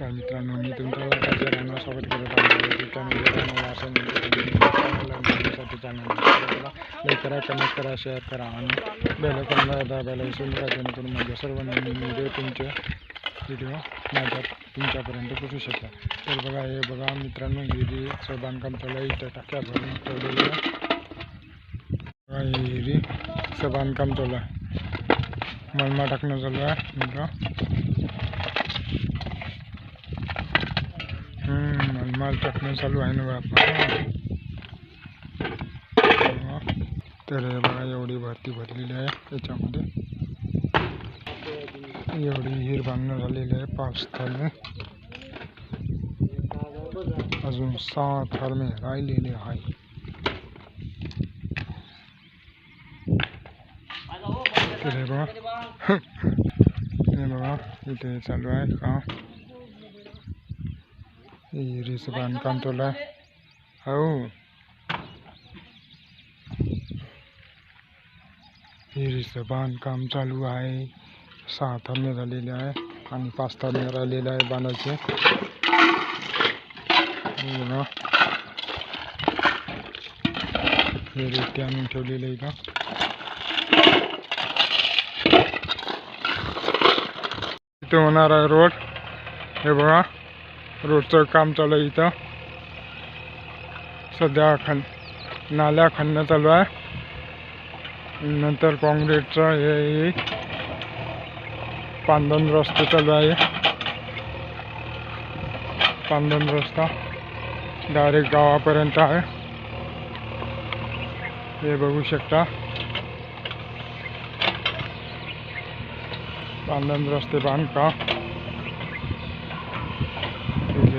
नमस्कार मित्रांनो, मी तुमच्या वर्गाचे राहणार स्वागत करत आहे चॅनल राहणार असं चॅनलसाठी चॅनल लाईक करा. कमेंट करा शेअर करा आणि बेल करून दाबायला विसरू नका सर्व नवीन व्हिडिओ तुमचे व्हिडिओ माझ्या तुमच्यापर्यंत पोचू शकतात तर बघा, हे टाक्या मित्र माल टाकणं चालू आहे ना बापा तर हे बघा एवढी भरती भरलेली आहे याच्यामध्ये हिर बांधणं झालेली आहे पाच थरमे अजून सहा थरमे राहिलेले आहे तर हे बघा हे बघा इथे चालू आहे का आहे हो हिरीचं बांधकाम चालू आहे सहा थरणे झालेले आहे आणि पाच थरणे राहिलेले आहे बांधायचे हे बघा हे रेती आणून ठेवलेले आहे इथं इथं होणार आहे रोड हे बघा रोडचं काम चालू आहे इथं. सध्या खन नाल्या खणणं चालू आहे. नंतर काँक्रीटचं हे हे पांदन रस्ता चालू आहे. पांदन रस्ता डायरेक्ट गावापर्यंत आहे. हे बघू शकता. पांदन रस्ते बांधकाम.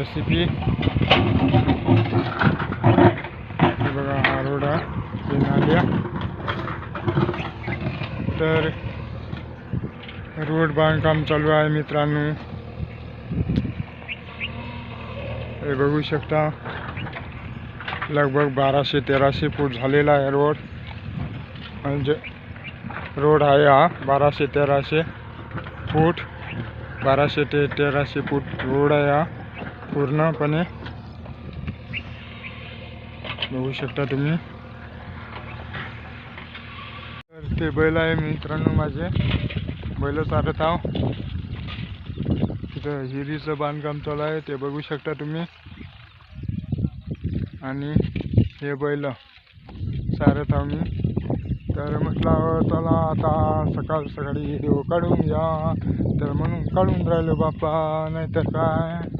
रेसिपी हे बघा हा रोड हे तर रोड बांधकाम चालू हे बघू शकता लगभग बाराशे तेराशे फूट आहे रोड रोड आहे हा बाराशे तेराशे फूट बाराशे तेराशे फूट रोड आहे हा पूर्णपणे बघू शकता तुम्ही. तर ते बैल आहे मित्रांनो माझे. बैल चालत आहो. तिथं हिरीचं बांधकाम चालू आहे ते बघू शकता तुम्ही. आणि हे बैल चारत आहो मी. तर म्हटलं चला आता सकाळ सकाळी व्हिडिओ काढून घ्या. तर म्हणून काढून राहिलो बाप्पा नाहीतर काय?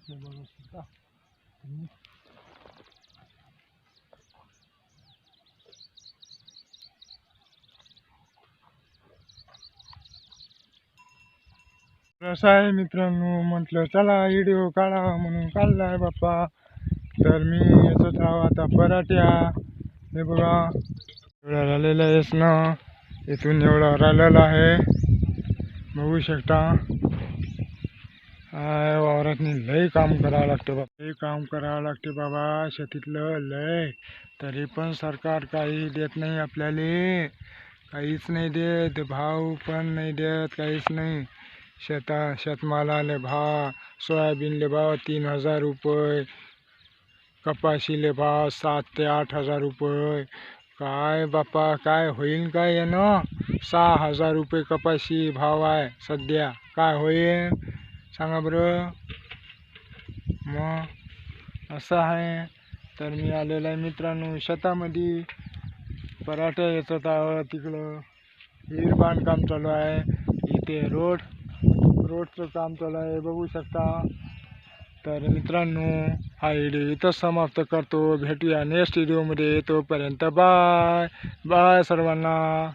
हे बघू शकता तुम्ही आहे मित्रांनो म्हटलं चला व्हिडिओ काढा म्हणून काढलाय बाप्पा तर मी येतच राहा आता पराठ्या हे बघा एवढा राहिलेला आहेस ना इथून एवढा राहिलेला आहे बघू शकता काय वावरातनी लय काम करावं लागतं बाबा. लय काम करावं लागते बाबा. शेतीतलं लय. तरी पण सरकार काही देत नाही आपल्याला. काहीच नाही देत. भाव पण नाही देत. काहीच नाही. शेता, शेतमालाले भाव. सोयाबीनले भाव तीन हज़ार रुपये. कपाशीले भाव सात ते आठ हज़ार रुपये. काय बापा, काय होईल काय यानं? सहा हज़ार रुपये कपाशी भाव आहे सध्या. काय होईल सांगा बरं. मग असं आहे. तर मी आलेलो आहे मित्रांनो शेतामध्ये. पराठा येतात आहोत तिकडं. वीर बांधकाम चालू आहे. इथे रोड रोडचं काम चालू आहे. बघू शकता. तर मित्रांनो हा व्हिडिओ इथंच समाप्त करतो. भेटूया नेक्स्ट व्हिडिओमध्ये तोपर्यंत बाय. बाय सर्वांना.